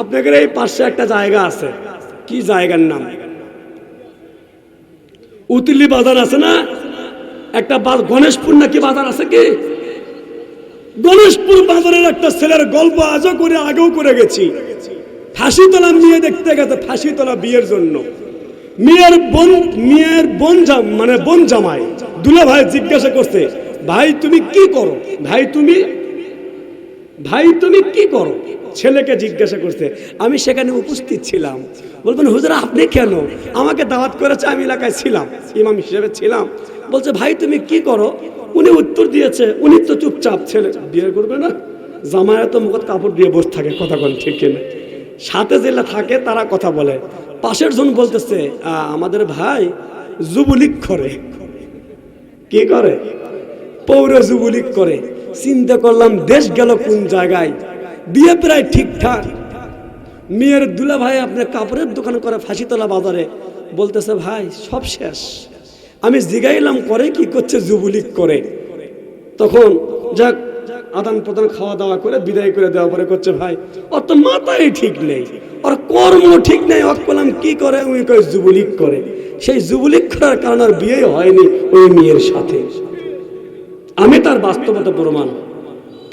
আপনাদের এই পাশে একটা জায়গা আছে। কি জায়গার নাম? উতিলি বাজার আছে না? একটা গণেশপুর নাকি বাজার আছে কি? গণেশপুর বাজারের একটা ছেলের গল্প আজও করে, আগেও করে গেছি। ফাঁসি তোলা মেয়ে দেখতে গেছে ফাঁসি তোলা বিয়ের জন্য। মেয়ের বোন মেয়ের বোন মানে বোন জামাই। দুলা ভাই জিজ্ঞাসা করছে, ভাই, তুমি কি করো? ভাই, তুমি ভাই, তুমি কি করো? ছেলেকে জিজ্ঞাসা করছে আমি সেখানে উপস্থিত ছিলাম। বলবেন হুজুর আপনি কেন? আমাকে দাওয়াত করেছে আমি এলাকায় ছিলাম ইমাম হিসেবে ছিলাম। বলছে ভাই তুমি কি করো? উনি উত্তর দিয়েছে উনি তো চুপচাপ ছেলে বিয়ে করবে না। জামায় তো মুখত কাপড় দিয়ে বসে থাকে কথা কোন ঠিক কিনা? সাথে জেলা থাকে তারা কথা বলে। পাশের জন বলতেছে "আ, আমাদের ভাই যুবলীগ করে। কি করে? পৌর যুবলীগ করে। চিন্তা করলাম দেশ গেল কোন জায়গায়? বিয়ে প্রায় ঠিকঠাক মেয়ের দুলা ভাই আপনার কাপড়ের দোকান করে ফাঁসিতলা বাজারে। বলতেছে, ভাই, সব শেষ। আমি জিগাইলাম, করে কি করছে যুবলীগ করে? তখন যাক, আদান প্রদান, খাওয়া দাওয়া করে, বিদায় করে দেওয়া পরে করছে, ভাই, ওর তো মাথায় ঠিক নেই। ওর কর্ম ঠিক নেই। ওর করলাম কি করে? উনি কয়, যুবলীগ করে। সেই যুবলীগ করার কারণে আর বিয়ে হয়নি ওই মেয়ের সাথে। আমি তার বাস্তবতা প্রমাণ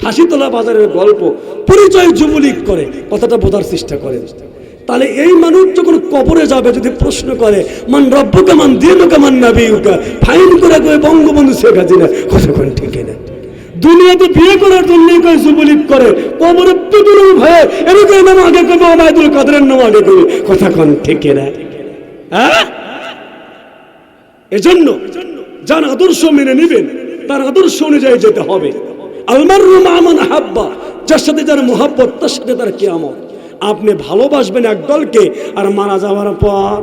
ফাঁসিতলা বাজারের গল্প পরিচয় যুবলীগ করে, কথাটা বোঝার চেষ্টা করে। তাহলে এই মানুষ যখন কবরে যাবে, যদি প্রশ্ন করে, মান রব্য রব্বকা, মান দিনুকা, মান নাবিউকা ফাইন করে কই বঙ্গবন্ধু শেখ হাসিনা। কতক্ষণ ঠিক না। দুনিয়াতে বিয়ে করার জন্য কই যুবলীগ করে, কবরে পিটুনো ভয়ে এরকম নাম আগে কবে ওবায়দুল নাম আগে কবে? কথা কোন ঠিক না। হ্যাঁ? এজন্য যার আদর্শ মেনে নেবেন, তার আদর্শ অনুযায়ী যেতে হবে। আলমার আমান হাব্বা যার সাথে যার মোহাব্বত, তার সাথে তার আপনি ভালোবাসবেন এক দলকে আর মারা যাওয়ার পর,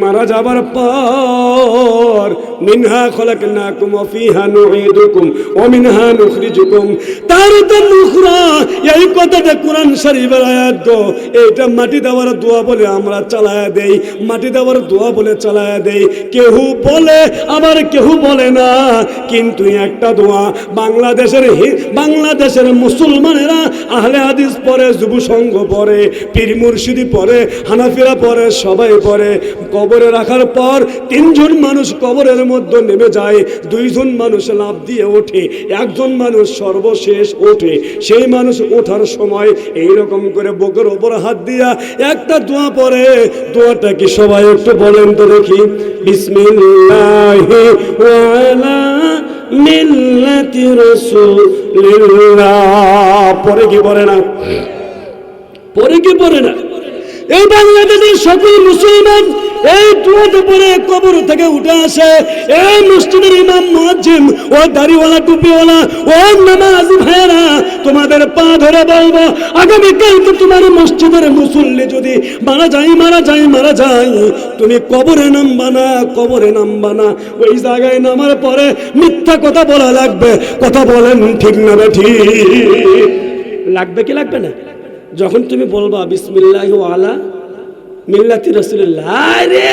মারা যাবার পর, মিনহা খলাকনাকুম ওয়া ফিহা নুঈদুকুম ওয়া মিনহা নুখরিজুকুম। তারতান উখরা এই কথাটা কোরআন শরীফের আয়াত গো। এটা মাটি দেওয়ার দোয়া বলে আমরা চালায়া দেই। মাটি দেওয়ার দোয়া বলে চালায়া দেই। কেউ বলে, আবার কেউ বলে না। কিন্তু একটা দোয়া, বাংলাদেশের বাংলাদেশের মুসলমানেরা আহলে হাদিস পড়ে, যুব সংঘ পড়ে, পীর মুর্শিদি পড়ে, হানাফিরা পড়ে, সবাই পড়ে। কবরে রাখার পর তিনজন মানুষ কবরের মধ্যে নেমে যায়। দুইজন মানুষ লাভ দিয়ে ওঠে। একজন মানুষ সর্বশেষ ওঠে। সেই মানুষ ওঠার সময় এই রকম করে বুকের ওপর হাত দিয়া একটা দোয়া পড়ে। দোয়াটা কি সবাই একটু বলেন তো দেখি। বিসমিল্লাহি ওয়া মিল্লাতি রাসূলিল্লাহ। পরে কি পড়ে না? পরে কি পড়ে না? এই বাংলাদেশের সকল মুসলমান এই কবর থেকে উঠে আসে। এই মসজিদের ইমাম মুয়াজ্জিম ও দাড়িওয়ালা, টুপিওয়ালা, ও নামাজি ভাইয়েরা, তোমাদের পা ধরে বলব আগামীকালকে তোমার মসজিদের মুসল্লি যদি মারা যায় মারা যায় মারা যায়, তুমি কবরে নামবা না, কবরে নামবা না। ওই জায়গায় নামার পরে মিথ্যা কথা বলা লাগবে। কথা বলেন ঠিক না ঠিক। লাগবে কি লাগবে না? যখন তুমি বলবা বিসমিল্লাহ আলা মিল্লাতি রসুল্লাহ রে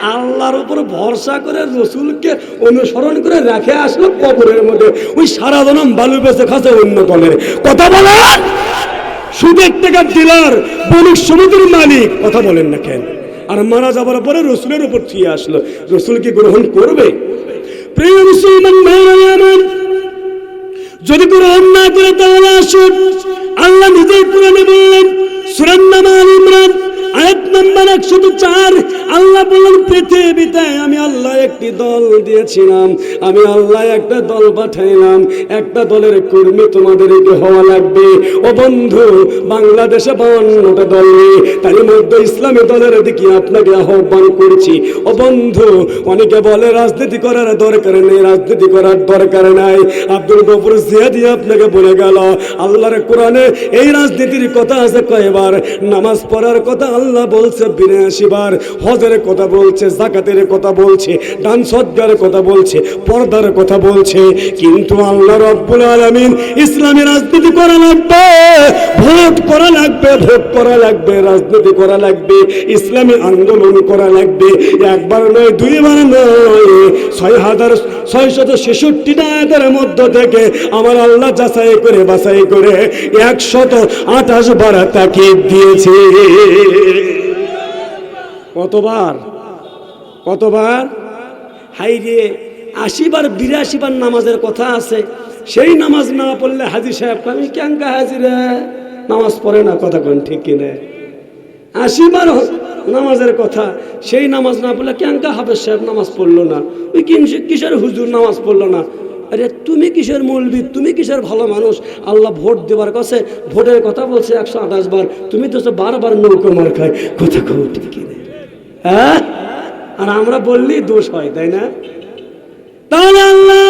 আল্লাহর উপর ভরসা করে রসুলকে অনুসরণ করে রেখে আসলো কবরের মধ্যে। ওই সারা জনম বালু বেঁচে খাসে অন্য দলের। কথা বলেন? সুদের টাকার ডিলার, বণিক সমিতির মালিক। কথা বলেন না কেন? আর মারা যাবার পরে রসুলের উপর থিয়ে আসলো। রসুল কি গ্রহণ করবে? প্রিয় মুসলমান ভাইরা, আমার যদি কোনো অন্যায় করে তাহলে আসুন। আল্লাহ নিজেই কোরআনে বললেন, সুরান নামা আল ইমরান আয়াত নাম্বার একশো চার। আল্লাহ বললেন পৃথিবীতে আমি আল্লাহ একটি দল দিয়েছিলাম। আমি আল্লাহ একটা দল পাঠাইলাম। একটা দলের কর্মী তোমাদেরকে হওয়া লাগবে। ও বন্ধু, বাংলাদেশে বাউন্নটা দল নেই। তার মধ্যে ইসলামী দলের দিকে আপনাকে আহ্বান করছি। ও বন্ধু, অনেকে বলে, রাজনীতি করার দরকার নেই, রাজনীতি করার দরকার নাই। আব্দুল গফুর জিয়াদি আপনাকে বলে গেল, আল্লাহর কোরআনে এই রাজনীতির কথা আছে কয়বার? নামাজ পড়ার কথা আল্লাহ বলছে, বিরাশি বার হজ নামাজের কথা বলছে, জাকাতের কথা বলছে, দান সদ্গার কথা বলছে, পর্দার কথা বলছে, কিন্তু আল্লাহ রব্বুল আলামিন ইসলামী রাজনীতি করা লাগবে, ভোট করা লাগবে, ভোট করা লাগবে, রাজনীতি করা লাগবে, ইসলামী আন্দোলন করা লাগবে, একবার নয়, দুইবার নয়, ছয় হাজার ছয়শত ছেষট্টি আয়াতের মধ্য থেকে আমার আল্লাহ যাচাই করে বাছাই করে একশত আঠাশ বার তাকে দিয়েছে। কতবার? কতবার? হাই রে আশিবার, বিরাশিবার নামাজের কথা আছে। সেই নামাজ না পড়লে হাজি সাহেব আমি ক্যাঙ্কা হাজিরা নামাজ পড়ে না? কথা কোন, ঠিক কিনে আশিবার নামাজের কথা, সেই নামাজ না পড়লে ক্যাঙ্কা হাফেজ সাহেব নামাজ পড়ল না? ওই কিসের হুজুর নামাজ পড়ল না? আরে তুমি কিসের মৌলবি? তুমি কিসের ভালো মানুষ? আল্লাহ ভোট দেবার কাছে ভোটের কথা বলছে একশো আঠাশ বার। তুমি তো বারবার নৌকো মার খায়। কথা কও ঠিক হ্যাঁ? আর আমরা বললেই দোষ হয়, তাই না? তাহলে আল্লাহ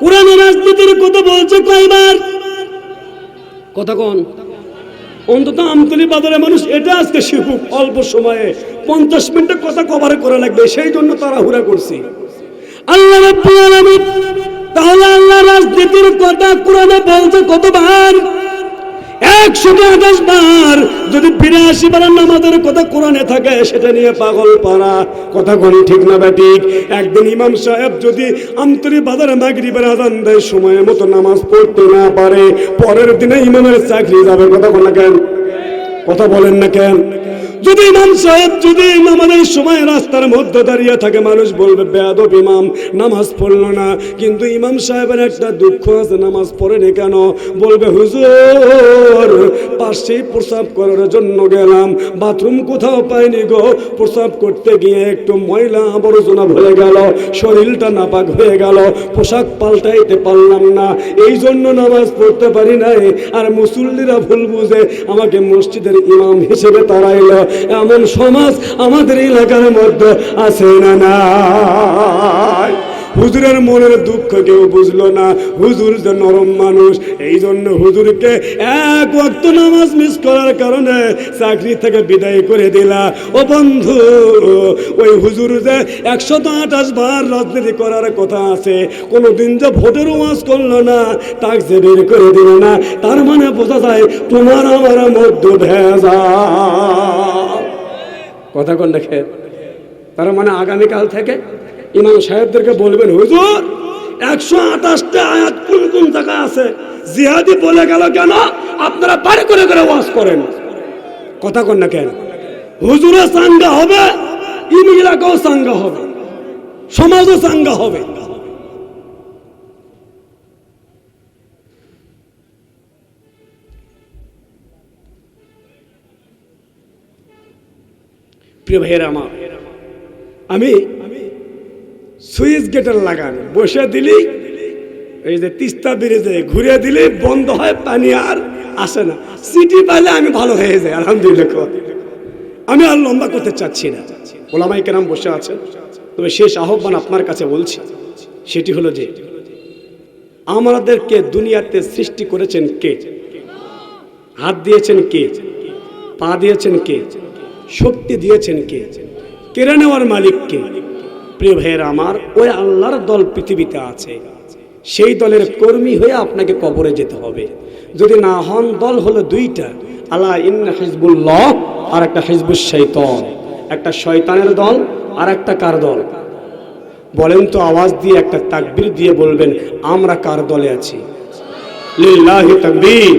কোরআনের রাজনীতির কথা বলছে কয়বার? কথা কোন। অন্তত আমতলি বাজারে মানুষ এটা আজকে শিখুক অল্প সময়ে। পঞ্চাশ মিনিটের কথা কভার করা লাগবে, সেই জন্য তারা হুরা করছি। আল্লাহ তাহলে আল্লাহ রাজনীতির কথা কোরআনে বলছে কতবার? একশো আঠাশ বার যদি বিরাশি বার নামাজের কথা কোরআনে থাকে, সেটা নিয়ে পাগল পারা। কথা কোন ঠিক না ব্যাটিক একদিন ইমাম সাহেব যদি আমতরি বাজারে মাগরিবের আজান দেয় সময় মতো নামাজ পড়তে না পারে, পরের দিনে ইমামের চাকরি যাবে। কথা কোন কেন? কথা বলেন না কেন? যদি ইমাম সাহেব, যদি নামাজের সময় রাস্তার মধ্যে দাঁড়িয়ে থাকে, মানুষ বলবে, বেয়াদব ইমাম, নামাজ পড়ল না। কিন্তু ইমাম সাহেবের একটা দুঃখ আছে, নামাজ পড়েনি কেন? বলবে, হুজুর, পাশেই প্রসাব করার জন্য গেলাম, বাথরুম কোথাও পাইনি গো। প্রসাব করতে গিয়ে একটু ময়লা আবর্জনা ভরে গেল, শরীরটা নাপাক হয়ে গেল, পোশাক পাল্টাইতে পারলাম না। এই জন্য নামাজ পড়তে পারি নাই। আর মুসল্লিরা ভুল বুঝে আমাকে মসজিদের ইমাম হিসেবে তাড়াইল। এমন সমাজ আমাদের এলাকার মধ্যে আছে না নাই? হুজুরের মনের দুঃখ কেউ বুঝলো না। হুজুর যে নরম মানুষ এই জন্য হুজুরকে এক ওয়াক্ত নামাজ মিস করার কারণে চাকরি থেকে বিদায় করে দিলা। ও বন্ধু, ওই হুজুর যে একশত আঠাশ বার রাজনীতি করার কথা আছে, কোনোদিন যে ভোটের ওয়াজ করল না, তাকে যে বের করে দিল না, তার মানে বোঝা যায় তোমার আমার মধ্যে ভেজা। কথা কোন দেখে। তার মানে আগামীকাল থেকে ইমাম সাহেবদেরকে বলবেন, হুজুর, একশো আঠাশটা আয়াত কোন কোন জায়গায় আছে? জিহাদি বলে গেল কেন? আপনারা বাড়ি করে করে ওয়াজ করেন। কথা কন না কেন? হুজুরে সাঙ্গা হবে ইন এলাকাও সাঙ্গা হবে, সমাজও সাঙ্গা হবে। প্রিয় ভাইয়ের আমার, আমি সুইচ গেটের লাগান। বসে দিলি, এই যে তিস্তা ব্রিজে ঘুরে দিলে, বন্ধ হয়, পানি আর আসে না। সিটি পাইলে আমি ভালো হয়ে যাই, আলহামদুলিল্লাহ। আমি আর লম্বা করতে চাচ্ছি না। ওলামাই কেরাম বসে আছে তবে শেষ আহ্বান আপনার কাছে বলছি, সেটি হলো যে, আমাদেরকে দুনিয়াতে সৃষ্টি করেছেন কে? হাত দিয়েছেন কে? পা দিয়েছেন কে? শক্তি দিয়েছেন কে? কেড়ে নেওয়ার মালিক কে? প্রিয় ভাইয়ের আমার, ওই আল্লাহর দল পৃথিবীতে আছে। সেই দলের কর্মী হয়ে আপনাকে কবরে যেতে হবে। যদি না হন, দল হলো দুইটা। আল্লাহ ইন্না হিজবুল্লাহ আর একটা হিজবুল শৈতন একটা শয়তানের দল আর একটা কার দল? বলেন তো আওয়াজ দিয়ে, একটা তাকবির দিয়ে বলবেন, আমরা কার দলে আছি? লিল্লাহি তাকবীর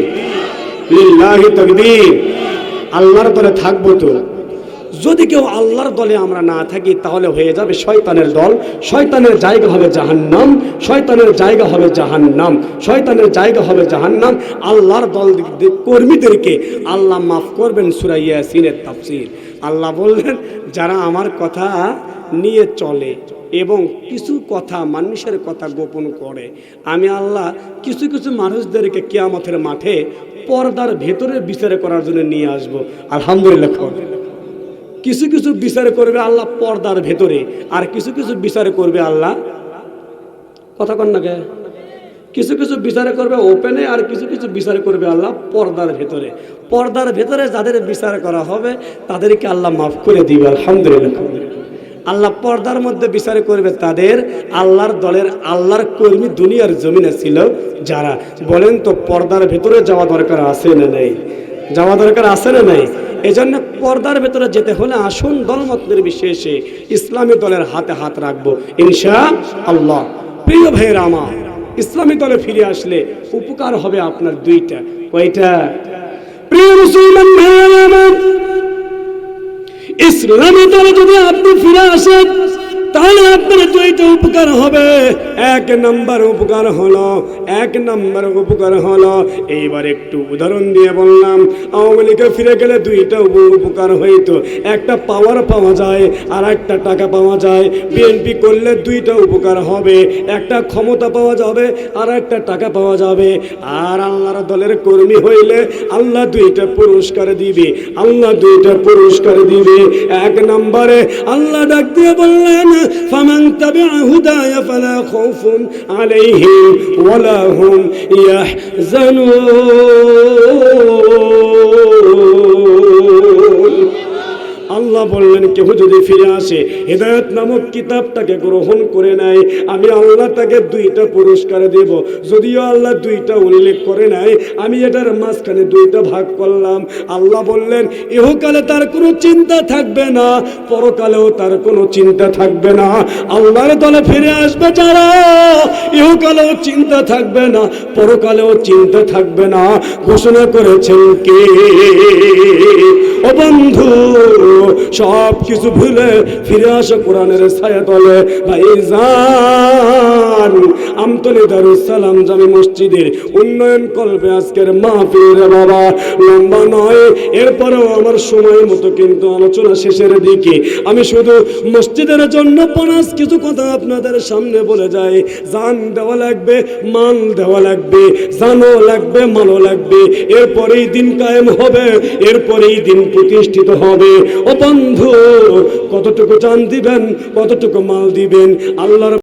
লিল্লাহি তাকবীর। আল্লাহর দলে থাকব তো? যদি কেউ আল্লাহর দলে আমরা না থাকি, তাহলে হয়ে যাবে শয়তানের দল। শয়তানের জায়গা হবে জাহান্নাম। শয়তানের জায়গা হবে জাহান্নাম। শয়তানের জায়গা হবে জাহান্নাম। আল্লাহর দল কর্মীদেরকে আল্লাহ মাফ করবেন সুরাইয়া সিনের তাফসির। আল্লাহ বললেন, যারা আমার কথা নিয়ে চলে এবং কিছু কথা মানুষের কথা গোপন করে, আমি আল্লাহ কিছু কিছু মানুষদেরকে কিয়ামতের মাঠে পর্দার ভেতরে বিচার করার জন্য নিয়ে আসব। আলহামদুলিল্লাহ কিছু কিছু বিচার করবে আল্লাহ পর্দার ভেতরে, আর কিছু কিছু বিচার করবে আল্লাহ কথা কন না কিছু কিছু বিচার করবে ওপেনে আর কিছু কিছু বিচার করবে আল্লাহ পর্দার ভেতরে। পর্দার ভেতরে যাদের বিচার করা হবে, তাদেরকে আল্লাহ মাফ করে দিবে, আলহামদুলিল্লাহ। আল্লাহ পর্দার মধ্যে বিচার করবে তাদের, আল্লাহর দলের, আল্লাহর কর্মী দুনিয়ার জমিনে ছিল যারা। বলেন তো, পর্দার ভেতরে যাওয়া দরকার আছে না নেই? যাওয়া দরকার আছে না নেই? এই জন্য পর্দার ভেতরে যেতে হলে আসুন দলমত নির্বিশেষে ইসলামী দলের হাতে হাত রাখব। ইনশা আল্লাহ। প্রিয় ভাইয়ের আমার, ইসলামী দলে ফিরে আসলে উপকার হবে আপনার দুইটা। কয়টা? প্রিয় মুসলমান ভাইয়ের ইসলামী দলে যদি আপনি ফিরে আসেন তাহলে আপনার দুইটা উপকার হবে। এক নম্বর উপকার হলো, এক নম্বর উপকার হলো, এইবার একটু উদাহরণ দিয়ে বললাম, আওয়ামী লীগে ফিরে গেলে দুইটা উপকার হইতো। একটা পাওয়ার পাওয়া যায়, আর একটা টাকা পাওয়া যায়। বিএনপি করলে দুইটা উপকার হবে। একটা ক্ষমতা পাওয়া যাবে, আর একটা টাকা পাওয়া যাবে। আর আল্লাহর দলের কর্মী হইলে আল্লাহ দুইটা পুরস্কার দিবে। আল্লাহ দুইটা পুরস্কার দিবে। এক নম্বরে আল্লাহ ডাক দিয়ে বললেন فمن تبع هداي فلا خوف عليهم ولا هم يحزنون. আল্লাহ বললেন কেউ যদি ফিরে আসে, হেদায়ত নামক কিতাবটাকে গ্রহণ করে নেয়, আমি আল্লাহ তাকে দুইটা পুরস্কার দেব। যদিও আল্লাহ দুইটা উল্লেখ করে নাই আমি এটার মাঝখানে দুইটা ভাগ করলাম। আল্লাহ বললেন, ইহকালে তার কোনো চিন্তা থাকবে না, পরকালেও তার কোনো চিন্তা থাকবে না। আল্লাহর দলে ফিরে আসবে যারা ইহকালেও চিন্তা থাকবে না, পরকালেও চিন্তা থাকবে না। ঘোষণা করেছেন কে? ও বন্ধু সব কিছু ভুলে ফিরে আসো কোরআনের ছায়া তলে ভাই জান আমতলি দারুসালাম জামি মসজিদের উন্নয়ন করবে আজকের মাহফিল রে বাবা। লম্বা নয়, এরপরেও আমার সময় মতো কিন্তু আলোচনা শেষের দিকে। আমি শুধু মসজিদের জন্য পনাস কিছু কথা আপনাদের সামনে বলে যাই। জান দেওয়া লাগবে মান দেওয়া লাগবে, জানও লাগবে, মালও লাগবে। এরপরেই দিন কায়েম হবে, এরপরেই দিন প্রতিষ্ঠিত হবে। ও বন্ধু, কতটুকু চান দিবেন, কতটুকু মাল দিবেন? আল্লাহর